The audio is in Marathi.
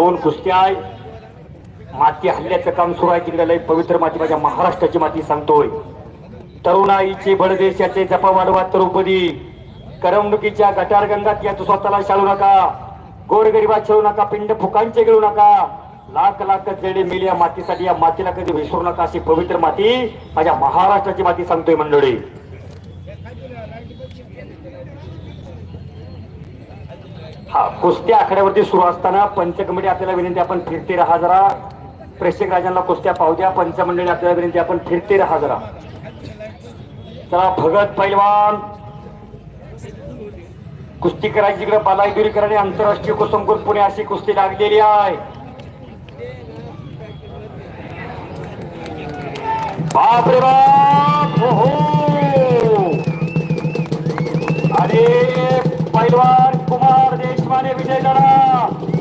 दोन कुस्त्या आहे. माती हल्ल्याचं काम सुरू आहे. तिकडे लय पवित्र माती माझ्या महाराष्ट्राची माती सांगतोय. तरुणाईचे बडदेशाचे जपा वाढवा तरुपदी करमणुकीच्या गटार गंगात या तू स्वतःला शाळू नका. गोरगरिबा खेळू नका. पिंड फुकांचे गिळू नका. लाख लाख जेडे मिली या मातीसाठी या मातीला कधी विसरू नका अशी पवित्र माती माझ्या महाराष्ट्राची माती सांगतोय मंडळी. हा कुस्त्या आखाड्यावरती सुरू असताना पंच कमिटी आपल्याला विनंती आपण फिरते राहा जरा प्रेक्षक राजांना कुस्त्या पाहू द्या पंचमंडळी आपल्याला विनंती आपण फिरते राहा जरा चला भगत पैलवान. कुस्ती करायची इकडे बालागिरीकर आणि आंतरराष्ट्रीय कुसुमकुर पुणे अशी कुस्ती लागलेली आहे. बाप रे बाप हो, हो. अरे してみてら。